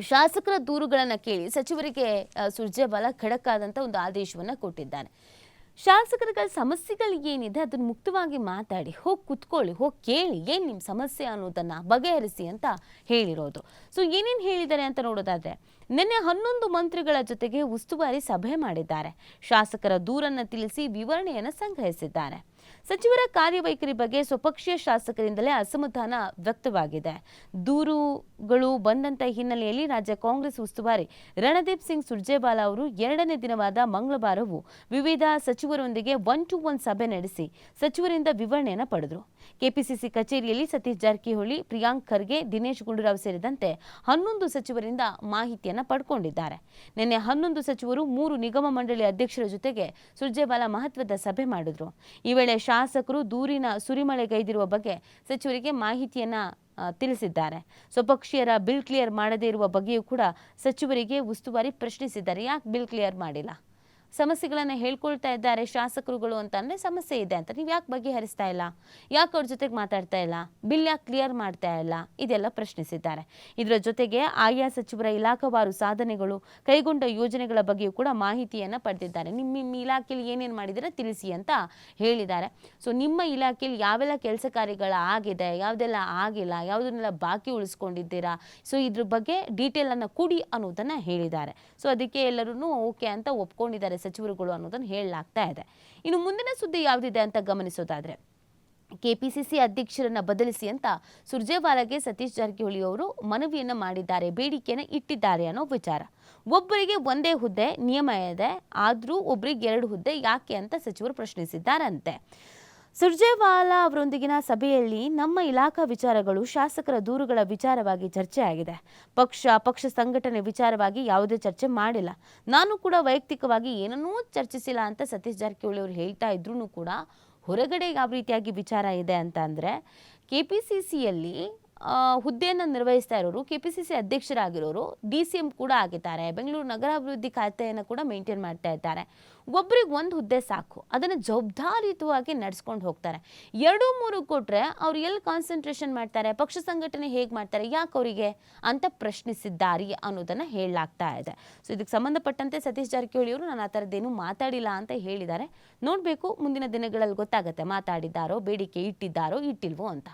ಶಾಸಕರ ದೂರುಗಳನ್ನು ಕೇಳಿ ಸಚಿವರಿಗೆ ಸುರ್ಜೇವಾಲಾ ಖಡಕ್ ಆದಂಥ ಒಂದು ಆದೇಶವನ್ನು ಕೊಟ್ಟಿದ್ದಾನೆ. ಶಾಸಕರುಗಳ ಸಮಸ್ಯೆಗಳು ಏನಿದೆ ಅದನ್ನು ಮುಕ್ತವಾಗಿ ಮಾತಾಡಿ, ಹೋಗಿ ಕುತ್ಕೊಳ್ಳಿ, ಹೋಗಿ ಕೇಳಿ ಏನು ನಿಮ್ಮ ಸಮಸ್ಯೆ ಅನ್ನೋದನ್ನು ಬಗೆಹರಿಸಿ ಅಂತ ಹೇಳಿರೋದು. ಸೊ, ಏನೇನು ಹೇಳಿದ್ದಾರೆ ಅಂತ ನೋಡೋದಾದ್ರೆ, ನಿನ್ನೆ ಹನ್ನೊಂದು ಮಂತ್ರಿಗಳ ಜೊತೆಗೆ ಉಸ್ತುವಾರಿ ಸಭೆ ಮಾಡಿದ್ದಾರೆ. ಶಾಸಕರ ದೂರನ್ನು ತಿಳಿಸಿ ವಿವರಣೆಯನ್ನು ಸಂಗ್ರಹಿಸಿದ್ದಾರೆ. ಸಚಿವರ ಕಾರ್ಯವೈಖರಿ ಬಗ್ಗೆ ಸ್ವಪಕ್ಷೀಯ ಶಾಸಕರಿಂದಲೇ ಅಸಮಾಧಾನ ವ್ಯಕ್ತವಾಗಿದೆ. ದೂರುಗಳು ಬಂದಂತ ಹಿನ್ನೆಲೆಯಲ್ಲಿ ರಾಜ್ಯ ಕಾಂಗ್ರೆಸ್ ಉಸ್ತುವಾರಿ ರಣದೀಪ್ ಸಿಂಗ್ ಸುರ್ಜೇವಾಲಾ ಅವರು ಎರಡನೇ ದಿನವಾದ ಮಂಗಳವಾರವು ವಿವಿಧ ಸಚಿವರೊಂದಿಗೆ ಒನ್ ಟು ಒನ್ ಸಭೆ ನಡೆಸಿ ಸಚಿವರಿಂದ ವಿವರಣೆಯನ್ನು ಪಡೆದರು. ಕೆಪಿಸಿಸಿ ಕಚೇರಿಯಲ್ಲಿ ಸತೀಶ್ ಜಾರಕಿಹೊಳಿ, ಪ್ರಿಯಾಂಕ್ ಖರ್ಗೆ, ದಿನೇಶ್ ಗುಂಡೂರಾವ್ ಸೇರಿದಂತೆ ಹನ್ನೊಂದು ಸಚಿವರಿಂದ ಮಾಹಿತಿಯನ್ನು ಪಡ್ಕೊಂಡಿದ್ದಾರೆ. ನಿನ್ನೆ ಹನ್ನೊಂದು ಸಚಿವರು ಮೂರು ನಿಗಮ ಮಂಡಳಿ ಅಧ್ಯಕ್ಷರ ಜೊತೆಗೆ ಸುರ್ಜೇವಾಲಾ ಮಹತ್ವದ ಸಭೆ ಮಾಡಿದ್ರು. ಈ ವೇಳೆ ಶಾಸಕರು ದೂರಿನ ಸುರಿಮಳೆಗೈದಿರುವ ಬಗ್ಗೆ ಸಚಿವರಿಗೆ ಮಾಹಿತಿಯನ್ನ ತಿಳಿಸಿದ್ದಾರೆ. ಸ್ವಪಕ್ಷೀಯರ ಬಿಲ್ ಕ್ಲಿಯರ್ ಮಾಡದೇ ಇರುವ ಬಗ್ಗೆಯೂ ಕೂಡ ಸಚಿವರಿಗೆ ಉಸ್ತುವಾರಿ ಪ್ರಶ್ನಿಸಿದ್ದಾರೆ. ಯಾಕೆ ಬಿಲ್ ಕ್ಲಿಯರ್ ಮಾಡಿಲ್ಲ? ಸಮಸ್ಯೆಗಳನ್ನು ಹೇಳ್ಕೊಳ್ತಾ ಇದ್ದಾರೆ ಶಾಸಕರುಗಳು ಅಂತ ಸಮಸ್ಯೆ ಇದೆ ಅಂತ. ನೀವು ಯಾಕೆ ಬಗೆಹರಿಸ್ತಾ ಇಲ್ಲ? ಯಾಕೆ ಅವ್ರ ಜೊತೆಗೆ ಮಾತಾಡ್ತಾ ಇಲ್ಲ? ಬಿಲ್ ಯಾಕೆ ಕ್ಲಿಯರ್ ಮಾಡ್ತಾ ಇಲ್ಲ? ಇದೆಲ್ಲ ಪ್ರಶ್ನಿಸಿದ್ದಾರೆ. ಇದರ ಜೊತೆಗೆ ಆಯಾ ಸಚಿವರ ಇಲಾಖಾವಾರು ಸಾಧನೆಗಳು, ಕೈಗೊಂಡ ಯೋಜನೆಗಳ ಬಗ್ಗೆಯೂ ಕೂಡ ಮಾಹಿತಿಯನ್ನು ಪಡೆದಿದ್ದಾರೆ. ನಿಮ್ಮ ನಿಮ್ಮ ಇಲಾಖೆಯಲ್ಲಿ ಏನೇನು ಮಾಡಿದರೆ ತಿಳಿಸಿ ಅಂತ ಹೇಳಿದ್ದಾರೆ. ಸೊ ನಿಮ್ಮ ಇಲಾಖೆಯಲ್ಲಿ ಯಾವೆಲ್ಲ ಕೆಲಸ ಕಾರ್ಯಗಳು ಆಗಿದೆ, ಯಾವುದೆಲ್ಲ ಆಗಿಲ್ಲ, ಯಾವುದನ್ನೆಲ್ಲ ಬಾಕಿ ಉಳಿಸ್ಕೊಂಡಿದ್ದೀರಾ? ಸೊ ಇದ್ರ ಬಗ್ಗೆ ಡೀಟೇಲ್ ಅನ್ನ ಕೊಡಿ ಅನ್ನೋದನ್ನ ಹೇಳಿದ್ದಾರೆ. ಸೊ ಅದಕ್ಕೆ ಎಲ್ಲರೂ ಓಕೆ ಅಂತ ಒಪ್ಕೊಂಡಿದ್ದಾರೆ ಸಚಿವರುಗಳು ಅನ್ನೋದನ್ನು ಹೇಳಲಾಗ್ತಾ ಇದೆ. ಇನ್ನು ಮುಂದಿನ ಸುದ್ದಿ ಯಾವುದಿದೆ ಅಂತ ಗಮನಿಸೋದಾದ್ರೆ, ಕೆಪಿಸಿಸಿ ಅಧ್ಯಕ್ಷರನ್ನ ಬದಲಿಸಿ ಅಂತ ಸುರ್ಜೇವಾಲಾಗೆ ಸತೀಶ್ ಜಾರಕಿಹೊಳಿ ಅವರು ಮನವಿಯನ್ನು ಮಾಡಿದ್ದಾರೆ, ಬೇಡಿಕೆಯನ್ನು ಇಟ್ಟಿದ್ದಾರೆ ಅನ್ನೋ ವಿಚಾರ. ಒಬ್ಬರಿಗೆ ಒಂದೇ ಹುದ್ದೆ, ನಿಯಮ ಇದೆ, ಆದರೂ ಒಬ್ಬರಿಗೆ ಎರಡು ಹುದ್ದೆ ಯಾಕೆ ಅಂತ ಸಚಿವರು ಪ್ರಶ್ನಿಸಿದ್ದಾರಂತೆ. ಸುರ್ಜೇವಾಲಾ ಅವರೊಂದಿಗಿನ ಸಭೆಯಲ್ಲಿ ನಮ್ಮ ಇಲಾಖಾ ವಿಚಾರಗಳು ಶಾಸಕರ ದೂರುಗಳ ವಿಚಾರವಾಗಿ ಚರ್ಚೆ ಆಗಿದೆ ಪಕ್ಷ ಪಕ್ಷ ಸಂಘಟನೆ ವಿಚಾರವಾಗಿ ಯಾವುದೇ ಚರ್ಚೆ ಮಾಡಿಲ್ಲ. ನಾನು ಕೂಡ ವೈಯಕ್ತಿಕವಾಗಿ ಏನನ್ನೂ ಚರ್ಚಿಸಿಲ್ಲ ಅಂತ ಸತೀಶ್ ಜಾರಕಿಹೊಳಿ ಅವರು ಹೇಳ್ತಾ ಇದ್ರು ಕೂಡ ಹೊರಗಡೆ ಯಾವ ರೀತಿಯಾಗಿ ವಿಚಾರ ಇದೆ ಅಂತ ಅಂದರೆ ಕೆ ಪಿ ಸಿ ಸಿಯಲ್ಲಿ ಹುದ್ದೆಯನ್ನು ನಿರ್ವಹಿಸ್ತಾ ಇರೋರು ಕೆ ಪಿ ಸಿ ಸಿ ಅಧ್ಯಕ್ಷರಾಗಿರೋರು, ಡಿ ಸಿ ಎಂ ಕೂಡ ಆಗಿದ್ದಾರೆ. ಬೆಂಗಳೂರು ನಗರಾಭಿವೃದ್ಧಿ ಖಾತೆಯನ್ನು ಕೂಡ ಮೇಂಟೈನ್ ಮಾಡ್ತಾ ಇದ್ದಾರೆ. ಒಬ್ರಿಗೆ ಒಂದು ಹುದ್ದೆ ಸಾಕು, ಅದನ್ನು ಜವಾಬ್ದಾರಿಯುತವಾಗಿ ನಡೆಸ್ಕೊಂಡು ಹೋಗ್ತಾರೆ. ಎರಡು ಮೂರು ಕೊಟ್ಟರೆ ಅವ್ರು ಎಲ್ಲಿ ಕಾನ್ಸಂಟ್ರೇಷನ್ ಮಾಡ್ತಾರೆ, ಪಕ್ಷ ಸಂಘಟನೆ ಹೇಗೆ ಮಾಡ್ತಾರೆ, ಯಾಕೆ ಅವರಿಗೆ ಅಂತ ಪ್ರಶ್ನಿಸಿದ್ದಾರೆ ಅನ್ನೋದನ್ನು ಹೇಳಲಾಗ್ತಾ ಇದೆ. ಸೊ ಇದಕ್ಕೆ ಸಂಬಂಧಪಟ್ಟಂತೆ ಸತೀಶ್ ಜಾರಕಿಹೊಳಿ ಅವರು, ನಾನು ಆ ಥರದ್ದೇನು ಮಾತಾಡಿಲ್ಲ ಅಂತ ಹೇಳಿದ್ದಾರೆ. ನೋಡಬೇಕು ಮುಂದಿನ ದಿನಗಳಲ್ಲಿ ಗೊತ್ತಾಗುತ್ತೆ, ಮಾತಾಡಿದ್ದಾರೋ, ಬೇಡಿಕೆ ಇಟ್ಟಿದ್ದಾರೋ, ಇಟ್ಟಿಲ್ವೋ ಅಂತ.